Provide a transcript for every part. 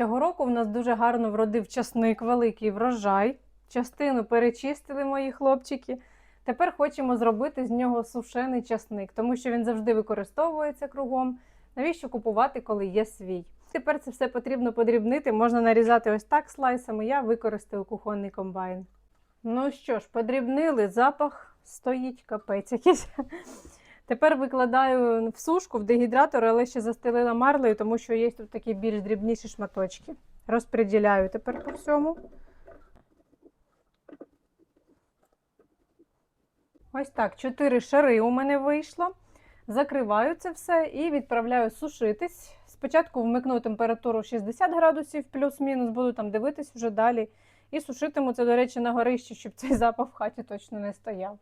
Цього року в нас дуже гарно вродив часник, великий врожай. Частину перечистили мої хлопчики. Тепер хочемо зробити з нього сушений часник, тому що він завжди використовується кругом. Навіщо купувати, коли є свій? Тепер це все потрібно подрібнити. Можна нарізати ось так слайсами. Я використаю кухонний комбайн. Ну що ж, подрібнили, запах стоїть капець якийсь. Тепер викладаю в сушку в дегідратор, але ще застелила марлею, тому що є тут такі більш дрібніші шматочки. Розподіляю тепер по всьому. Ось так, чотири шари у мене вийшло. Закриваю це все і відправляю сушитись. Спочатку вмикну температуру 60 градусів плюс-мінус, буду там дивитись вже далі. І сушитиму це, до речі, на горищі, щоб цей запах в хаті точно не стояв.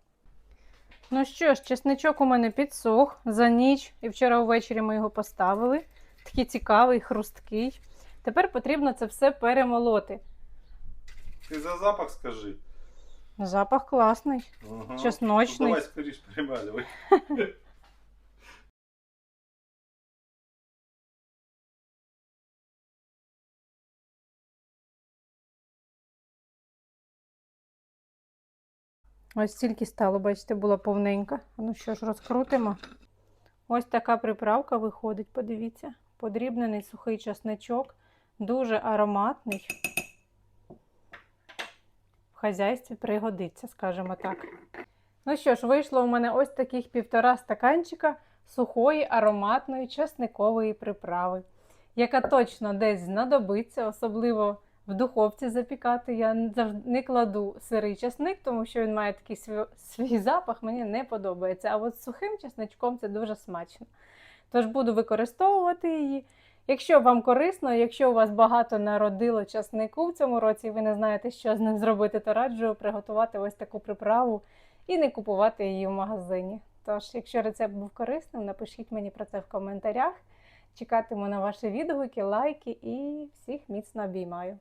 Ну що ж, чесничок у мене підсох за ніч, і вчора ввечері ми його поставили. Такий цікавий, хрусткий. Тепер потрібно це все перемолоти. Ти за запах скажи. Запах класний. Ага. Чесночний. Ну, давай скоріш перемалювай. Ось стільки стало, бачите, було повненько. Ну що ж, розкрутимо. Ось така приправка виходить, подивіться. Подрібнений сухий часничок, дуже ароматний. В хазяйстві пригодиться, скажімо так. Ну що ж, вийшло у мене ось таких півтора стаканчика сухої ароматної часникової приправи, яка точно десь знадобиться, особливо в духовці запікати. Я завжди не кладу сирий часник, тому що він має такий свій, свій запах, мені не подобається. А от з сухим часничком це дуже смачно. Тож буду використовувати її. Якщо вам корисно, якщо у вас багато народило часнику в цьому році, і ви не знаєте, що з ним зробити, то раджу приготувати ось таку приправу і не купувати її в магазині. Тож, якщо рецепт був корисним, напишіть мені про це в коментарях. Чекатиму на ваші відгуки, лайки і всіх міцно обіймаю.